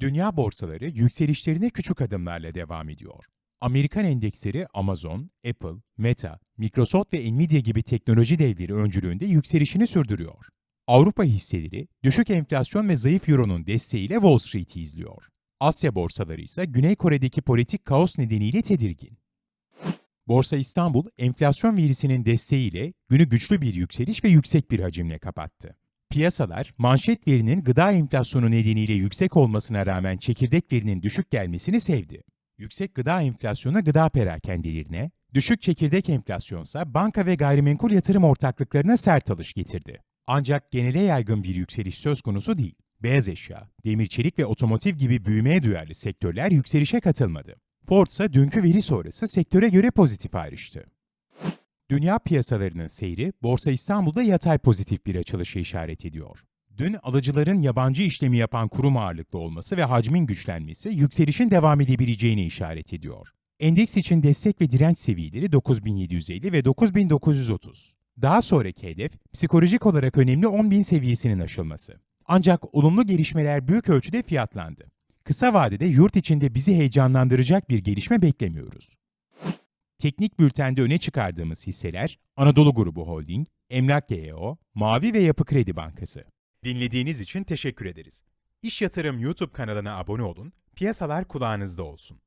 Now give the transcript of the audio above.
Dünya borsaları yükselişlerine küçük adımlarla devam ediyor. Amerikan endeksleri Amazon, Apple, Meta, Microsoft ve Nvidia gibi teknoloji devleri öncülüğünde yükselişini sürdürüyor. Avrupa hisseleri düşük enflasyon ve zayıf euronun desteğiyle Wall Street'i izliyor. Asya borsaları ise Güney Kore'deki politik kaos nedeniyle tedirgin. Borsa İstanbul, enflasyon verisinin desteğiyle günü güçlü bir yükseliş ve yüksek bir hacimle kapattı. Piyasalar, manşet verinin gıda enflasyonu nedeniyle yüksek olmasına rağmen çekirdek verinin düşük gelmesini sevdi. Yüksek gıda enflasyonu gıda perakendelerine, düşük çekirdek enflasyonsa banka ve gayrimenkul yatırım ortaklıklarına sert alış getirdi. Ancak genele yaygın bir yükseliş söz konusu değil. Beyaz eşya, demir çelik ve otomotiv gibi büyümeye duyarlı sektörler yükselişe katılmadı. Ford ise dünkü veri sonrası sektöre göre pozitif ayrıştı. Dünya piyasalarının seyri, Borsa İstanbul'da yatay pozitif bir açılışı işaret ediyor. Dün alıcıların yabancı işlemi yapan kurum ağırlıklı olması ve hacmin güçlenmesi yükselişin devam edebileceğini işaret ediyor. Endeks için destek ve direnç seviyeleri 9750 ve 9930. Daha sonraki hedef psikolojik olarak önemli 10.000 seviyesinin aşılması. Ancak olumlu gelişmeler büyük ölçüde fiyatlandı. Kısa vadede yurt içinde bizi heyecanlandıracak bir gelişme beklemiyoruz. Teknik bültende öne çıkardığımız hisseler Anadolu Grubu Holding, Emlak GEO, Mavi ve Yapı Kredi Bankası. Dinlediğiniz için teşekkür ederiz. İş Yatırım YouTube kanalına abone olun, piyasalar kulağınızda olsun.